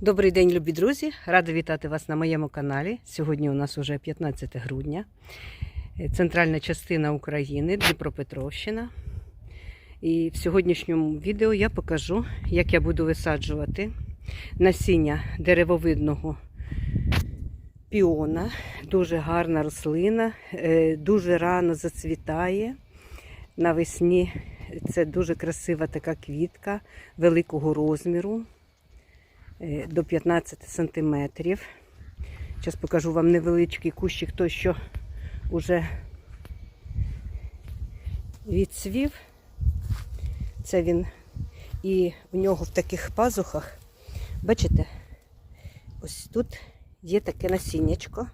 Добрий день, любі друзі! Рада вітати вас на моєму каналі. Сьогодні у нас уже 15 грудня, Е, центральна частина України, Дніпропетровщина. І в сьогоднішньому відео я покажу, як я буду висаджувати насіння деревовидного піона. Дуже гарна рослина, е, дуже рано зацвітає. Навесні це дуже красива така квітка великого розміру до 15 сантиметрів. Зараз покажу вам невеличкий кущик, той, що вже відцвів. Це він і у нього в таких пазухах, бачите, ось тут є таке насіннячко.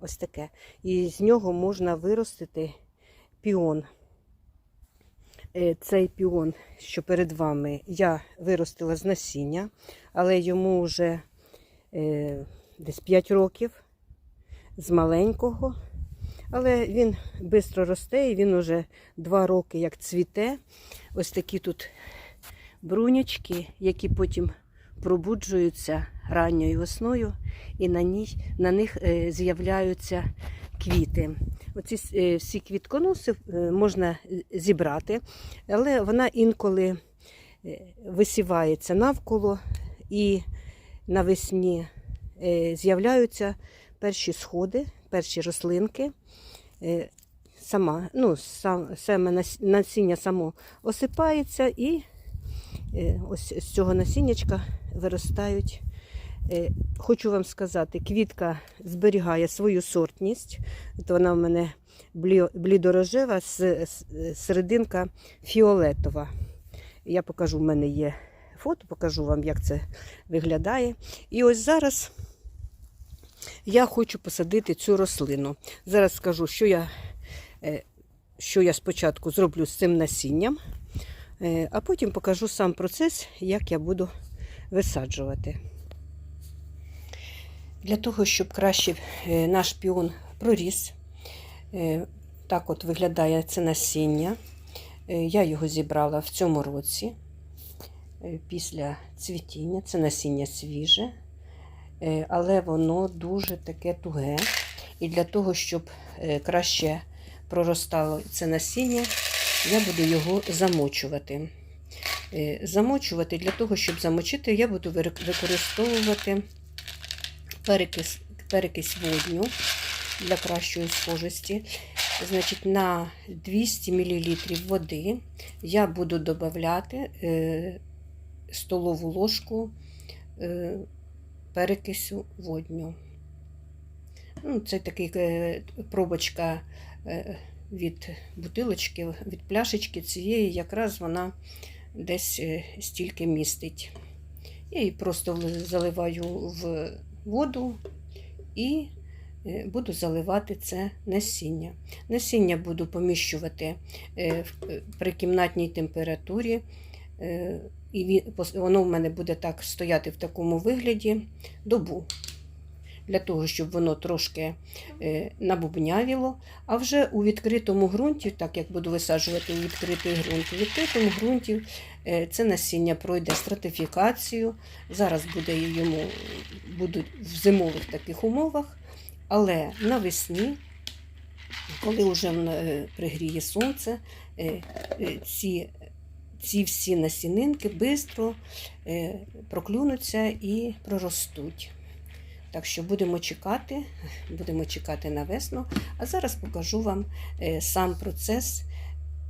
Ось таке. І з нього можна виростити піон. Е, Цей піон, що перед вами, я виростила з насіння, але йому вже е, десь 5 років з маленького. Але він швидко росте і він уже 2 роки як цвіте. Ось такі тут брунячки, які потім пробуджуються ранньою весною, і на, ній, на них е, з'являються квіти. Оці е, всі квітконоси е, можна зібрати, але вона інколи висівається навколо і навесні з'являються перші сходи, перші рослинки. Сама, ну, сам, саме насіння само осипається і ось з цього насіннячка виростають. Е, Хочу вам сказати, квітка зберігає свою сортність. Вона в мене блідорожева, серединка фіолетова. Я покажу, в мене є фото, покажу вам, як це виглядає. І ось зараз я хочу посадити цю рослину. Зараз скажу, що я, е, що я спочатку зроблю з цим насінням, е, а потім покажу сам процес, як я буду висаджувати. Для того, щоб краще е, наш піон проріс, е, так от виглядає це насіння. Е, Я його зібрала в цьому році е, після цвітіння. Це насіння свіже, е, але воно дуже таке туге. І для того, щоб е, краще проростало це насіння, я буду його замочувати. Е, Замочувати для того, щоб замочити, я буду використовувати перекис, перекись водню для кращої схожості. Значить, на 200 мл води я буду додавати е, столову ложку е, перекису водню. Ну, це такий е, пробочка від бутилочки, від пляшечки цієї, якраз вона десь е, стільки містить. Я її просто заливаю в воду і е, буду заливати це насіння. Насіння буду поміщувати е, при кімнатній температурі. І воно в мене буде так стояти в такому вигляді добу. Для того, щоб воно трошки е, набубнявіло. А вже у відкритому ґрунті, так як буду висаджувати у відкритий ґрунт, у відкритому ґрунті е, це насіння пройде стратифікацію. Зараз буде йому будуть в зимових таких умовах, але навесні, коли вже е, пригріє сонце, ці, ці всі насінинки швидко проклюнуться і проростуть. Так що будемо чекати, будемо чекати на весну. А зараз покажу вам е, сам процес,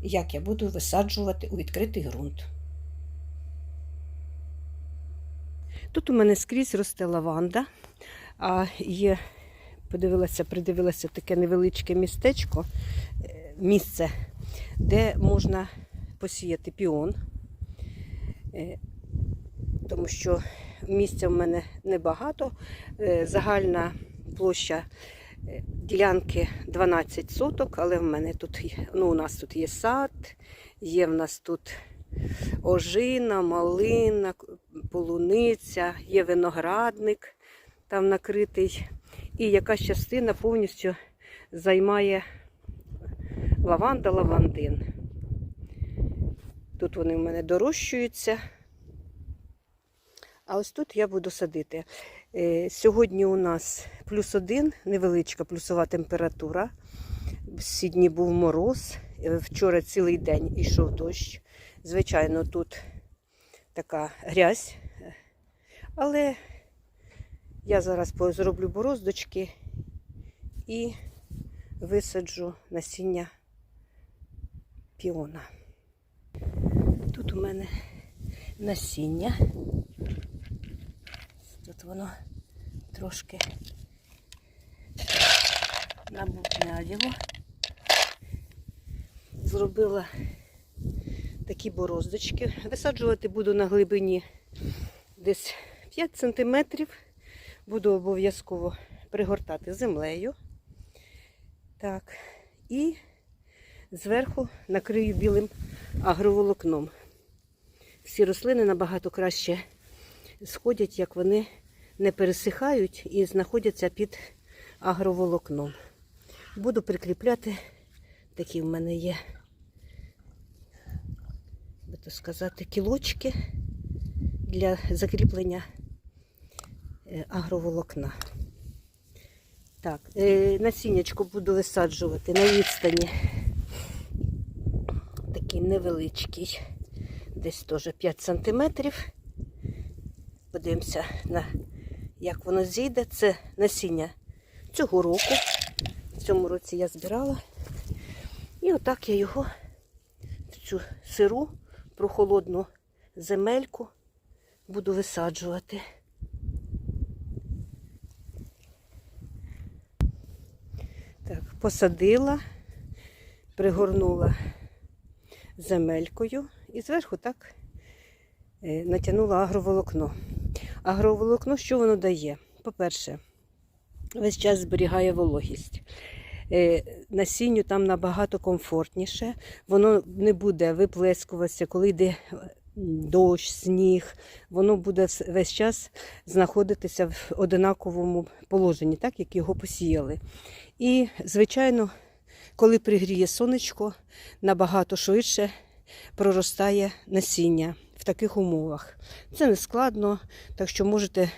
як я буду висаджувати у відкритий ґрунт. Тут у мене скрізь росте лаванда, а є, подивилася, придивилася таке невеличке містечко, е, місце, де можна посіяти піон. Е, Тому що місця в мене небагато. Е, Загальна площа е, ділянки 12 соток, але в мене тут ну, у нас тут є сад, є в нас тут ожина, малина, полуниця, є виноградник там накритий. І якась частина повністю займає лаванда, лавандин. Тут вони в мене дорощуються. А ось тут я буду садити. Е, Сьогодні у нас плюс один, невеличка плюсова температура. Всі дні був мороз. Е, Вчора цілий день ішов дощ. Звичайно, тут така грязь. Але я зараз зроблю бороздочки і висаджу насіння піона. Тут у мене насіння. Тут воно трошки набухняліло. Зробила такі бороздочки. Висаджувати буду на глибині десь 5 сантиметрів. Буду обов'язково пригортати землею. Так. І зверху накрию білим агроволокном. Всі рослини набагато краще сходять, як вони не пересихають і знаходяться під агроволокном. Буду прикріпляти, такі в мене є, би то сказати, кілочки для закріплення е, агроволокна. Так, е, насіннячко буду висаджувати на відстані. Такий невеличкий, десь теж 5 сантиметрів. Подивимося, на, як воно зійде. Це насіння цього року. В цьому році я збирала. І отак я його в цю сиру, прохолодну земельку буду висаджувати. Так, посадила, пригорнула земелькою і зверху так е, натягнула агроволокно. Агроволокно, що воно дає? По-перше, весь час зберігає вологість. Е, Насінню там набагато комфортніше, воно не буде виплескуватися, коли йде дощ, сніг, воно буде весь час знаходитися в одинаковому положенні, так як його посіяли. І, звичайно, коли пригріє сонечко, набагато швидше проростає насіння таких умовах. Це не складно, так що можете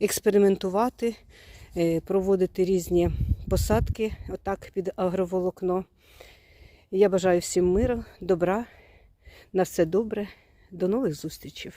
експериментувати, е, проводити різні посадки отак під агроволокно. Я бажаю всім миру, добра, на все добре. До нових зустрічей!